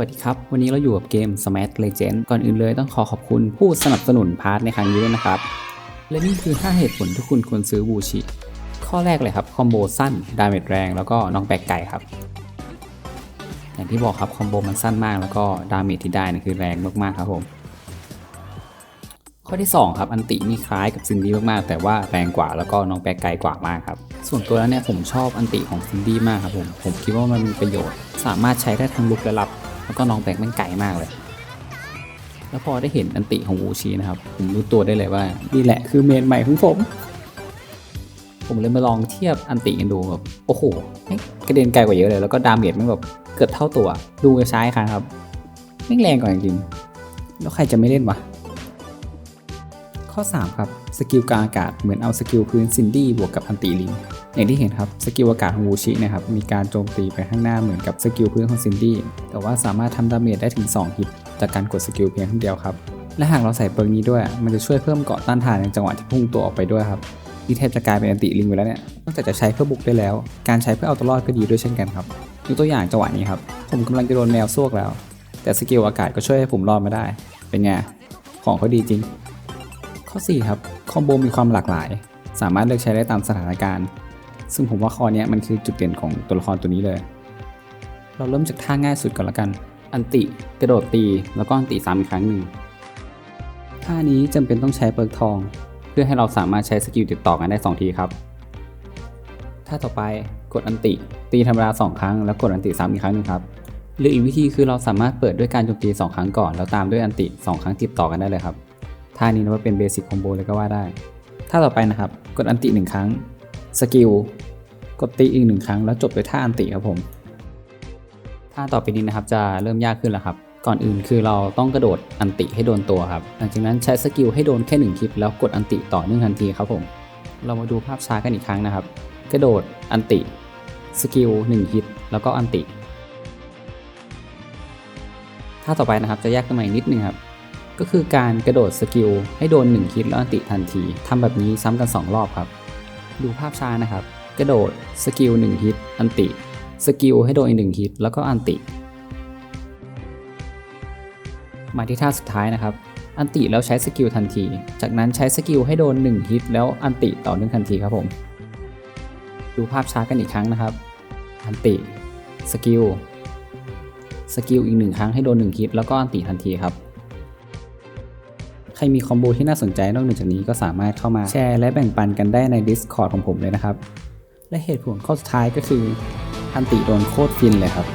วัสดีครับ วันนี้เราอยู่กับเกม Smash Legend ก่อนอื่นเลยต้องขอขอบคุณผู้สนับสนุนพาร์ทในครั้งนี้ด้วยนะครับ และนี่คือ 5 เหตุผลที่คุณควรซื้อบูชิ ข้อแรกเลยครับ คอมโบสั้น ดาเมจแรง แล้วก็น้องแบกไก่ครับ อย่างที่บอกครับ คอมโบมันสั้นมาก แล้วก็ดาเมจที่ได้นะคือแรงมากๆครับผม ข้อที่ 2 ครับอันตินี่คล้ายกับซินดี้มากๆ แต่ว่าแรงกว่าแล้วก็น้องแบกไกลกว่ามากครับ ส่วนตัวแล้วเนี่ยผมชอบอันติของซินดี้มากครับผม ผมคิดว่ามันมีประโยชน์ สามารถใช้ได้ทั้งลุกและรับ แล้วก็น้องแบกแม่งไกลมากเลย แล้วพอได้เห็นอันติของอูชีนะครับ ผมรู้ตัวได้เลยว่านี่แหละคือเมนใหม่ของผม ผมเลยมาลองเทียบอันติกันดูแบบโอ้โหกระเด็นไกลกว่าเยอะเลย แล้วก็ดาเมจมันแบบเกือบเท่าตัว ดูกระช้ายครับครับแม่งแรงกว่าจริงแล้วใครจะไม่เล่นวะ ข้อ 3 ครับสกิลกลางอากาศเหมือนเอาสกิลพื้นซินดี้บวกกับอันติลิงอย่างที่เห็นครับสกิลอากาศของวูชินะครับมีการโจมตีไปข้างหน้าเหมือนกับสกิลพื้นของซินดี้แต่ว่าสามารถทำดาเมจได้ถึง2ฮิตจากการกดสกิลเพียงครั้งเดียวครับและหากเราใส่เปิร์นี้ด้วย มันจะช่วยเพิ่มเกาะต้านทานในจังหวะที่พุ่งตัวออกไปด้วยครับนี่แทบจะกลายเป็นอันติลิงไปแล้วเนี่ยนอกจากจะใช้เพื่อบุกได้แล้ว การใช้เพื่อเอาตัวรอดก็ดีด้วยเช่นกันครับยกตัวอย่างจังหวะนี้ครับผมกำลังจะโดนแมวซวกแล้ว แต่สกิลอากาศก็ช่วยให้ผมรอดมาได้ เป็นไงของเขาดีจริง อ 4 ครับคอมโบมีความหลากหลาย สามารถเลือกใช้ได้ตามสถานการณ์ ซึ่งผมว่าข้อเนี้ยมันคือจุดเด่นของตัวละครตัวนี้เลย เราเริ่มจากท่าง่ายสุดก่อนละกัน อันติกระโดดตีแล้วก็อันติซ้ำอีกครั้งหนึ่งท่านี้จำเป็นต้องใช้เปิร์กทอง เพื่อให้เราสามารถใช้สกิลติดต่อกันได้ 2 ทีครับท่าต่อไปกดอันติ ตีธรรมดา2ครั้งแล้วกดอันติซ้ำอีกครั้งหนึงครับหรืออีกวิธีคือเราสามารถเปิดด้วยการโจมตี2ครั้งก่อน แล้วตามด้วยอันติ 2 ครั้งติดต่อกันได้เลยครับ ท่านี้นะว่าเป็นเบสิกคอมโบเลยก็ว่าได้ ท่าต่อไปนะครับ กดอันติหนึ่งครั้ง สกิล กดตีอีกหนึ่งครั้ง แล้วจบด้วยท่าอันติครับผม ท่าต่อไปนี้นะครับจะเริ่มยากขึ้นแล้วครับ ก่อนอื่นคือเราต้องกระโดดอันติให้โดนตัวครับ หลังจากนั้นใช้สกิลให้โดนแค่หนึ่งคลิปแล้วกดอันติต่อเนื่องทันทีครับผม เรามาดูภาพช้ากันอีกครั้งนะครับ กระโดดอันติ สกิลหนึ่งฮิตแล้วก็อันติ ท่าต่อไปนะครับจะยากขึ้นมาอีกนิดนึงครับ ก็คือการกระโดดสกิลให้โดน1ฮิตแล้วอันติทันทีทำแบบนี้ซ้ำกัน 2 รอบครับ ดูภาพช้านะครับ กระโดดสกิล1ฮิตอันติสกิลให้โดนอีก1ฮิตแล้วก็อันติ มาที่ท่าสุดท้ายนะครับ อันติแล้วใช้สกิลทันที จากนั้นใช้สกิลให้โดน 1 ฮิตแล้วอันติต่อเนื่องทันทีครับผม ดูภาพช้ากันอีกครั้งนะครับ อันติสกิลสกิลอีกหนึ่งครั้งให้โดน 1 ฮิตแล้วก็อันติทันทีครับ ใครมีคอมโบที่น่าสนใจนอกเหนือจากนี้ก็สามารถเข้ามาแชร์และแบ่งปันกันได้ใน Discord ของผมเลยนะครับ และเหตุผลข้อสุดท้ายก็คืออันติโดนโคตรฟินเลยครับ